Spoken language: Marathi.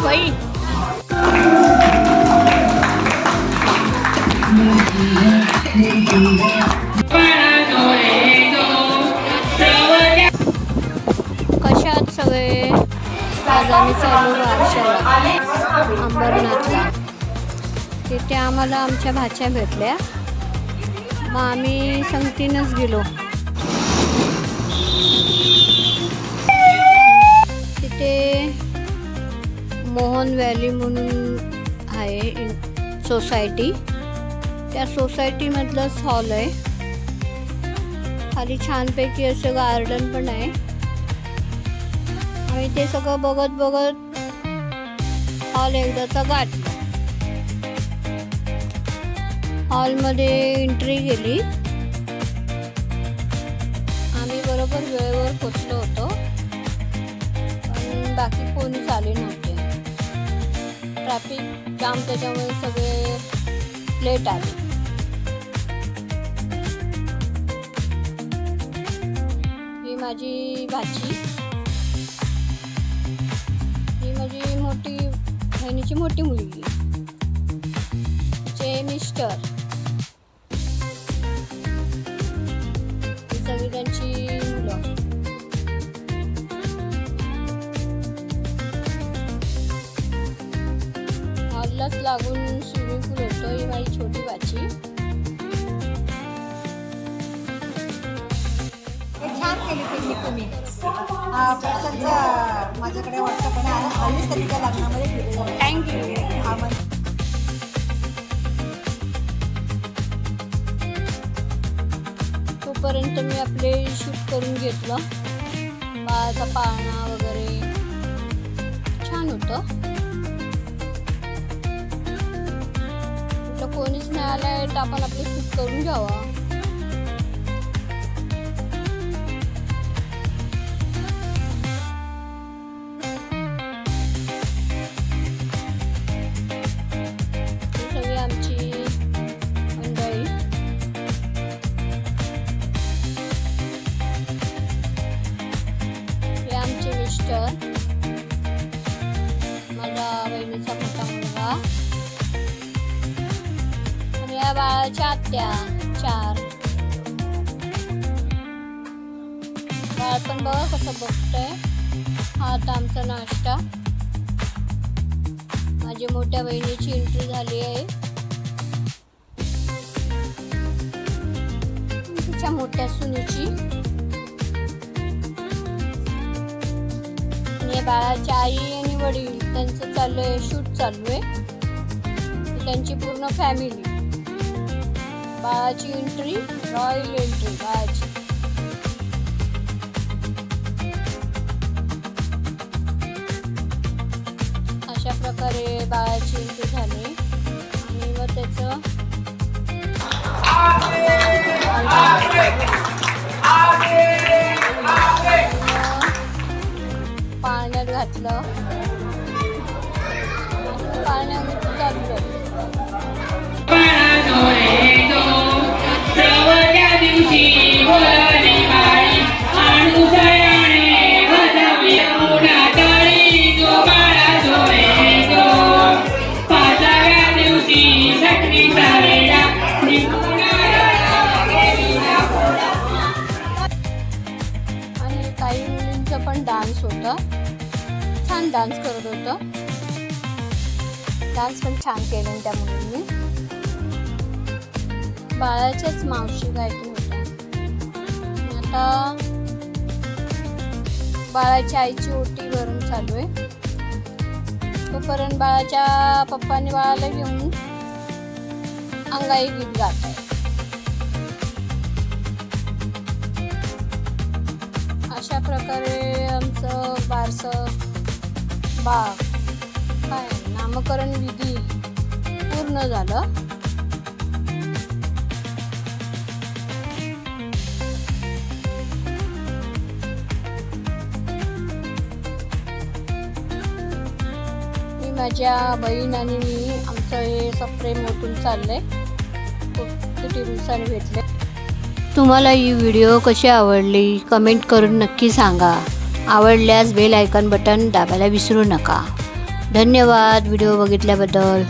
बाई बाई कशात सगळे? आज आम्ही चालू वारशाला अंबरनाथला. तिथे आम्हाला आमच्या भाच्या भेटल्या. मग आम्ही संगतीनंच गेलो. तिथे मोहन व्हॅली म्हणून आहे इन- सोसायटी. त्या सोसायटीमधलंच हॉल आहे. खाली छानपैकी असं गार्डन पण आहे. आम्ही ते सगळं बघत बघत हॉल एकदाचा गाठला हॉलमध्ये एंट्री केली आम्ही बरोबर वेळेवर पोचलो होतो. पण बाकी कोणीच आले नव्हते. ट्रॅफिक जाम त्याच्यामुळे सगळे लेट आले. ही माझी भाजी ही माझी मोठी बहिणीची मोठी मुलगी. चे मिस्टर हॉललाच लागून स्विमिंग पूल होतो ही माझी छोटी हे छान केली पिकनिक तुम्ही. हा माझ्याकडे व्हॉट्सअपने आला हल्लीच तर तिच्या लग्नामध्ये. थँक्यू तोपर्यंत मी आपले शूट करून घेतलं. बाळाचा पाळणा वगैरे. छान होतं. म्हटलं कोणीच नाही आलंय तर आपण शूट करून घ्यावा. बाळाच्या आत्या चार. बाळ पण बघा कसं बघतंय. हा आता आमचा नाश्ता. माझ्या मोठ्या बहिणीची एंट्री झाली आहे. तिच्या मोठ्या सुनीची. आणि बाळाची आई आणि वडील त्यांचं चालू आहे शूट चालू आहे. त्यांची पूर्ण फॅमिली बाळाची एंट्री रॉयल एंट्री बाळाची अशा प्रकारे बाळाची एंट्री झाली. आणि मग त्याचं पाण्यात घातलं. पाण्यात चालू पण डान्स होतं. छान डान्स करत होतं. डान्स पण छान केले त्या मुलींनी. बाळाच्याच मावशी गायकी होत्या. आता बाळाच्या आईची ओटी भरून चालू आहे. तोपर्यंत बाळाच्या पप्पाने बाळाला घेऊन अंगाई गीत गात. आहे अशा प्रकारे आमचं बारसं बा काय नामकरण विधी पूर्ण झालं. मी माझ्या बहीण आणि मी आमचं हे सप्रेम ओतून चाललंय. खूप किती दिवसांनी भेटले तुम्हाला ही व्हिडिओ कशी आवडली कमेंट करून नक्की सांगा. आवडल्यास बेल आयकॉन बटन दाबायला विसरू नका. धन्यवाद व्हिडिओ बघितल्याबद्दल.